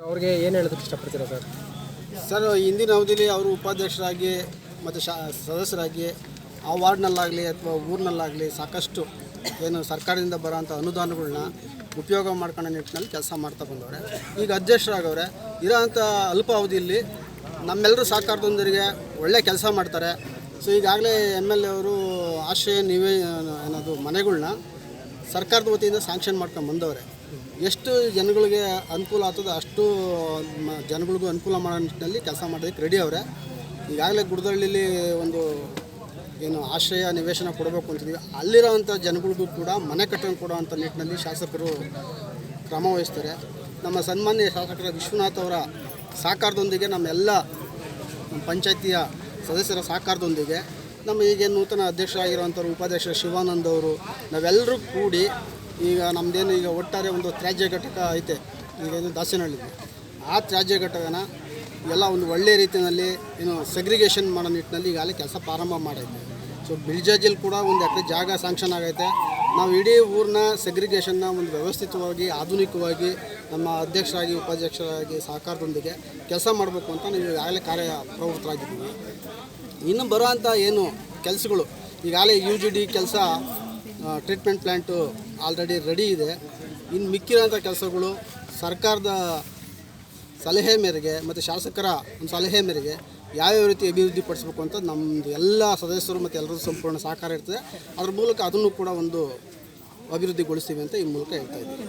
ಅವ್ರಿಗೆ ಏನು ಹೇಳೋದಕ್ಕೆ ಇಷ್ಟಪಡ್ತೀರಾ ಸರ್? ಸರ್, ಹಿಂದಿನ ಅವಧಿಯಲ್ಲಿ ಅವರು ಉಪಾಧ್ಯಕ್ಷರಾಗಿ ಮತ್ತು ಶಾ, ಸದಸ್ಯರಾಗಿ ಆ ವಾರ್ಡ್ನಲ್ಲಾಗಲಿ ಅಥವಾ ಊರಿನಲ್ಲಾಗಲಿ ಸಾಕಷ್ಟು ಏನು ಸರ್ಕಾರದಿಂದ ಬರೋಂಥ ಅನುದಾನಗಳನ್ನ ಉಪಯೋಗ ಮಾಡ್ಕೊಳ್ಳೋ ನಿಟ್ಟಿನಲ್ಲಿ ಕೆಲಸ ಮಾಡ್ತಾ ಬಂದವ್ರೆ. ಈಗ ಅಧ್ಯಕ್ಷರಾಗವ್ರೆ, ಇರೋಂಥ ಅಲ್ಪಾವಧಿಯಲ್ಲಿ ನಮ್ಮೆಲ್ಲರೂ ಸಹಕಾರದೊಂದಿಗೆ ಒಳ್ಳೆ ಕೆಲಸ ಮಾಡ್ತಾರೆ. ಸೊ, ಈಗಾಗಲೇ ಎಂ ಎಲ್ ಎ ಅವರು ಆಶ್ರಯ ನಿವೇ, ಏನದು ಮನೆಗಳ್ನ ಸರ್ಕಾರದ ವತಿಯಿಂದ ಸ್ಯಾಂಕ್ಷನ್ ಮಾಡ್ಕೊಂಡು ಬಂದವ್ರೆ. ಎಷ್ಟು ಜನಗಳಿಗೆ ಅನುಕೂಲ ಆಗ್ತದೆ ಅಷ್ಟು ಜನಗಳಿಗೂ ಅನುಕೂಲ ಮಾಡೋ ನಿಟ್ಟಿನಲ್ಲಿ ಕೆಲಸ ಮಾಡೋದಕ್ಕೆ ರೆಡಿ ಅವರೇ. ಈಗಾಗಲೇ ಗುಡದಳ್ಳಿಲಿ ಒಂದು ಏನು ಆಶ್ರಯ ನಿವೇಶನ ಕೊಡಬೇಕು ಅಂತಿದ್ದೀವಿ ಅಲ್ಲಿರೋವಂಥ ಜನಗಳಿಗೂ ಕೂಡ ಮನೆ ಕಟ್ಟನ್ನು ಕೊಡೋವಂಥ ನಿಟ್ಟಿನಲ್ಲಿ ಶಾಸಕರು ಕ್ರಮ ವಹಿಸ್ತಾರೆ. ನಮ್ಮ ಸನ್ಮಾನ್ಯ ಶಾಸಕರ ವಿಶ್ವನಾಥ್ ಅವರ ಸಹಕಾರದೊಂದಿಗೆ ನಮ್ಮೆಲ್ಲ ನಮ್ಮ ಪಂಚಾಯತಿಯ ಸದಸ್ಯರ ಸಹಕಾರದೊಂದಿಗೆ ನಮ್ಮ ಈಗ ನೂತನ ಅಧ್ಯಕ್ಷರಾಗಿರುವಂಥವ್ರು ಉಪಾಧ್ಯಕ್ಷ ಶಿವಾನಂದ್ ಅವರು, ನಾವೆಲ್ಲರೂ ಕೂಡಿ ಈಗ ನಮ್ಮದೇನು ಈಗ ಒಟ್ಟಾರೆ ಒಂದು ತ್ಯಾಜ್ಯ ಘಟಕ ಐತೆ. ಈಗ ಇದು ದಾಸನಹಳ್ಳಿ. ಆ ತ್ಯಾಜ್ಯ ಘಟಕನ ಎಲ್ಲ ಒಂದು ಒಳ್ಳೆಯ ರೀತಿಯಲ್ಲಿ ಏನು ಸೆಗ್ರಿಗೇಷನ್ ಮಾಡೋ ನಿಟ್ಟಿನಲ್ಲಿ ಈಗಾಗಲೇ ಕೆಲಸ ಪ್ರಾರಂಭ ಮಾಡೈತೆ ಸೊ ಬಿಳ್ಜಾಜಲ್ಲಿ ಕೂಡ ಒಂದು ಎಕರೆ ಜಾಗ ಸ್ಯಾಂಕ್ಷನ್ ಆಗೈತೆ. ನಾವು ಇಡೀ ಊರನ್ನ ಸೆಗ್ರಿಗೇಷನ್ನ ಒಂದು ವ್ಯವಸ್ಥಿತವಾಗಿ, ಆಧುನಿಕವಾಗಿ, ನಮ್ಮ ಅಧ್ಯಕ್ಷರಾಗಿ, ಉಪಾಧ್ಯಕ್ಷರಾಗಿ, ಸಹಕಾರದೊಂದಿಗೆ ಕೆಲಸ ಮಾಡಬೇಕು ಅಂತ ನಾವು ಈಗಾಗಲೇ ಕಾರ್ಯ ಪ್ರವೃತ್ತರಾಗಿದ್ದೀವಿ ಇನ್ನು ಬರುವಂಥ ಏನು ಕೆಲಸಗಳು, ಈಗಾಗಲೇ ಯು ಜಿ ಡಿ ಕೆಲಸ ಟ್ರೀಟ್ಮೆಂಟ್ ಪ್ಲ್ಯಾಂಟು ಆಲ್ರೆಡಿ ರೆಡಿ ಇದೆ. ಇನ್ನು ಮಿಕ್ಕಿರೋಂಥ ಕೆಲಸಗಳು ಸರ್ಕಾರದ ಸಲಹೆ ಮೇರೆಗೆ ಮತ್ತು ಶಾಸಕರ ಒಂದು ಸಲಹೆ ಮೇರೆಗೆ ಯಾವ್ಯಾವ ರೀತಿ ಅಭಿವೃದ್ಧಿ ಪಡಿಸ್ಬೇಕು ಅಂತ ನಮ್ಮದು ಎಲ್ಲ ಸದಸ್ಯರು ಮತ್ತು ಎಲ್ಲರೂ ಸಂಪೂರ್ಣ ಸಹಕಾರ ಇರ್ತದೆ. ಅದ್ರ ಮೂಲಕ ಅದನ್ನು ಕೂಡ ಒಂದು ಅಭಿವೃದ್ಧಿಗೊಳಿಸ್ತೀವಿ ಅಂತ ಈ ಮೂಲಕ ಹೇಳ್ತಾ ಇದ್ದೀವಿ